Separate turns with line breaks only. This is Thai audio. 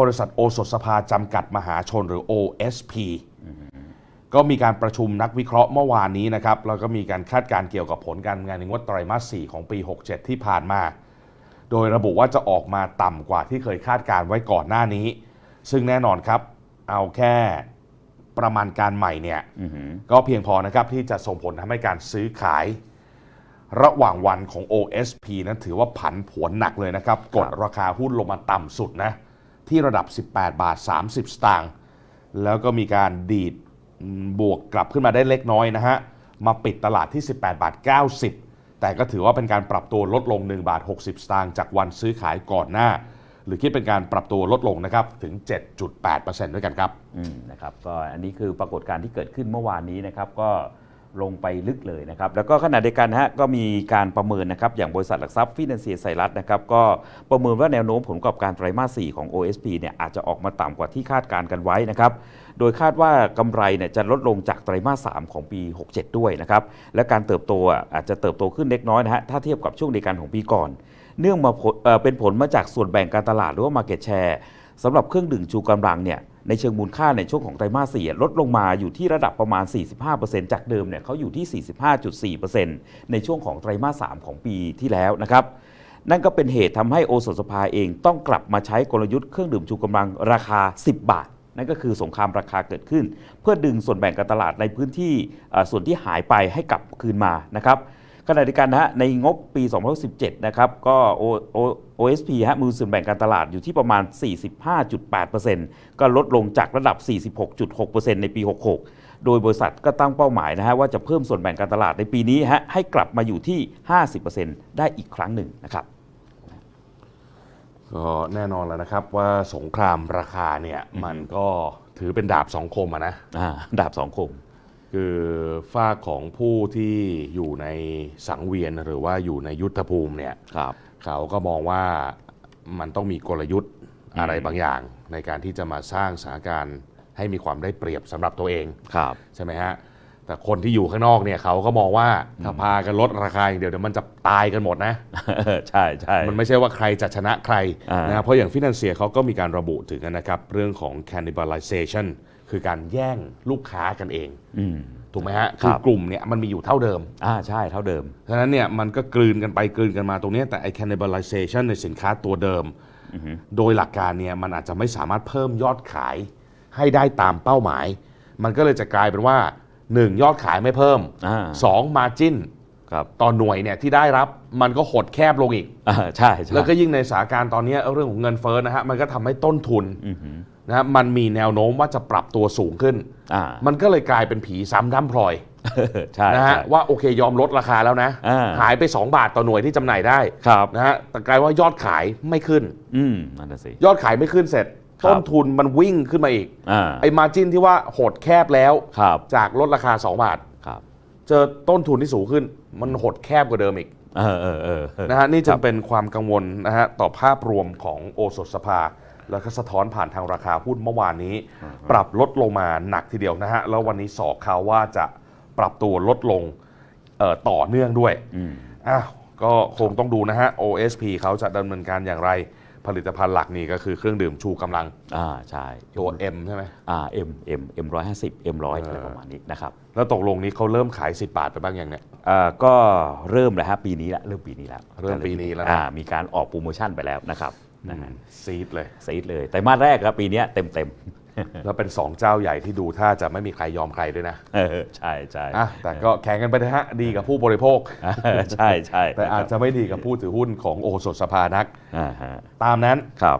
บริษัทโอสถสภาจำกัดมหาชนหรือ OSP ก็มีการประชุมนักวิเคราะห์เมื่อวานนี้นะครับ แล้วก็มีการคาดการณ์เกี่ยวกับผลการงานในงวดไตรมาส 4 ของปี 67 ที่ผ่านมา โดยระบุว่าจะออกมาต่ำกว่าที่เคยคาดการณ์ไว้ก่อนหน้านี้ ซึ่งแน่นอนครับ เอาแค่ประมาณการใหม่เนี่ย
อือหือ
ก็เพียงพอนะครับที่จะส่งผลทำให้การซื้อขาย ระหว่างวันของ OSP นั้นถือว่าผันผวนหนักเลยนะครับ กดราคาหุ้นลงมาต่ำสุดนะ ที่ระดับ 18 บาท 30 สตางค์แล้วก็มีการดีดบวกกลับขึ้นมาได้เล็กน้อยนะฮะ มาปิดตลาดที่ 18 บาท 90 แต่ก็ถือว่าเป็นการปรับตัวลดลง 1 บาท 60 สตางค์จากวันซื้อขายก่อนหน้า หรือคิดเป็นการปรับตัวลดลงนะครับ ถึง 7.8%ด้วยกันครับ
อืมนะครับก็อันนี้คือปรากฏการณ์ที่เกิดขึ้นเมื่อวานนี้นะครับก็ ลงไปลึกเลยนะครับ แล้วก็ขณะเดียวกันนะฮะก็มีการประเมินนะครับอย่างบริษัทหลักทรัพย์ฟินแลนเซียไซรัสนะครับก็ประเมินว่าแนวโน้มผลประกอบการไตรมาส 4 ของ OSP เนี่ยอาจจะออกมาต่ำกว่าที่คาดการกันไว้นะครับโดยคาดว่ากำไรเนี่ยจะลดลงจากไตรมาส 3 ของปี 67 ด้วยนะครับและการเติบโตอะอาจจะเติบโตขึ้นเล็กน้อยนะฮะถ้าเทียบกับช่วงเดียวกันของปีก่อน เนื่องมาเอ่อเป็นผลมาจากส่วนแบ่งการตลาดหรือว่า Market Share สำหรับเครื่องดื่มชูกำลังเนี่ย ในเชิงมูลค่าในช่วงของไตรมาสสี่ลดลงมาอยู่ที่ระดับประมาณ 45%จากเดิมเนี่ยเขาอยู่ที่ 45.4%ในช่วงของไตรมาส3ของปีที่แล้วนะครับนั่นก็เป็นเหตุทำให้โอสถสภาเองต้องกลับมาใช้กลยุทธ์เครื่องดื่มชูกำลังราคา 10 บาท นั่นก็คือสงครามราคาเกิดขึ้น เพื่อดึงส่วนแบ่งการตลาดในพื้นที่ส่วนที่หายไปให้กลับคืนมานะครับ ขณะเดียวกันนะฮะในงบปี 2017 นะครับ ก็ O- O- OSP ฮะมือส่วนแบ่งการตลาดอยู่ที่ประมาณ 45.8%ก็ลดลงจากระดับ 46.6%ในปี 66 โดยบริษัทก็ตั้งเป้าหมายนะฮะว่าจะเพิ่มส่วนแบ่งการตลาดในปีนี้ฮะให้กลับมาอยู่ที่ 50%ได้อีกครั้งหนึ่งนะครับ
ก็แน่นอนแล้วนะครับว่าสงครามราคาเนี่ยมันก็ถือเป็นดาบสองคมอะนะ
อ่าดาบสองคม
คือฝ้ากของผู้ที่อยู่ในสังเวียนหรือว่าอยู่ในยุทธภูมิเนี่ย
ครับ
เขาก็มองว่ามันต้องมีกลยุทธ์อะไรบางอย่าง ในการที่จะมาสร้างสถานการณ์ให้มีความได้เปรียบสำหรับตัวเอง
ครับ
ใช่ไหมฮะแต่คนที่อยู่ข้างนอกเนี่ยเขาก็มองว่าถ้าพากันลดราคาอย่างเดียวเดี๋ยวมันจะตายกันหมดนะ
ใช่ใช่
มันไม่ใช่ว่าใครจะชนะใคร
อ่าน
นะครับเพราะอย่างฟินแลนเซียเขาก็มีการระบุถึงนะครับเรื่องของ cannibalization คือการแย่งลูกค้ากันเอง
อืม
ถูกไหมฮะ
ครับ
คือกลุ่มเนี่ยมันมีอยู่เท่าเดิม
อ่าใช่เท่าเดิม
ฉะนั้นเนี่ยมันก็กลืนกันไปกลืนกันมาตรงเนี้ยแต่ไอ้ cannibalization ในสินค้าตัวเดิม โดยหลักการเนี่ยมันอาจจะไม่สามารถเพิ่มยอดขายให้ได้ตามเป้าหมาย มันก็เลยจะกลายเป็นว่า 1. ยอดขายไม่เพิ่ม
อ่า
2. margin
ครับ
ต่อหน่วยเนี่ยที่ได้รับมันก็หดแคบลงอีก
อ่าใช่ใช่
แล้วก็ยิ่งในสถานการณ์ตอนนี้เรื่องของเงินเฟ้อนะฮะมันก็ทำให้ต้นทุน
อือหือ
นะฮะมันมีแนวโน้มว่าจะปรับตัวสูงขึ้น
อ่า
มันก็เลยกลายเป็นผีซ้ำด้ำพลอย
ใช่
นะฮะ
ใช่
ว่าโอเคยอมลดราคาแล้วนะ
อ่า
หายไป 2 บาทต่อหน่วยที่จำหน่ายได้
ครับ
นะฮะแต่กลายว่ายอดขายไม่ขึ้น
อืมนั่นน่ะสิ
ยอดขายไม่ขึ้นเสร็จ
ครับ
ต้นทุนมันวิ่งขึ้นมาอีก
อ่า
ไอ้มาจินที่ว่าหดแคบแล้ว
ครับ
จากลดราคา 2 บาท
ครับ
เจอต้นทุนที่สูงขึ้น มันหดแคบกว่าเดิมอีก
เออเออเออเออ
นะฮะนี่
ค
จะ
รับ
เป็นความกังวลนะฮะต่อภาพรวมของโอสถสภา แล้วก็สะท้อนผ่านทางราคาหุ้นเมื่อวานนี้ ปรับลดลงมาหนักทีเดียวนะฮะ แล้ววันนี้สอบข่าวว่าจะปรับตัวลดลงเอ่อต่อเนื่องด้วย
อืม
อ้าวก็คงต้องดูนะฮะ OSP เขาจะดำเนินการอย่างไรผลิตภัณฑ์หลักนี่ก็คือเครื่องดื่มชูกำลัง
อ่า ใช่
ตัว M ใช่ไหม
อ่า M M M ร้อยห้าสิบ M ร้อย
เอออ
อะไรประมาณนี้นะครับ
แล้วตกลงนี้เขาเริ่มขาย 10 บาทไปบ้างยังเนี่ย
อ่า ก็เริ่มแล้วฮะปีนี้ละ เริ่มปีนี้แล้ว
เริ่มปีนี้แล้วนะ
อ่า มีการออกโปรโมชั่นไปแล้วนะครับ นะฮะ
ซีดเลย
ซีดเลยแต่มาสแรกครับปีเนี้ยเต็มเต็ม
แล้วเป็น 2 เจ้าใหญ่ที่ดูท่าจะไม่มีใครยอมใครด้วยนะ
ๆเออใช่ใช่
อะแต่ก็แข่งกันไปนะฮะดีกับผู้บริโภค
เออใช่ใช่
แต่อาจจะไม่ดีกับผู้ถือหุ้นของโอสถสภานัก
อ่าฮะ
ตามนั้น
ครับ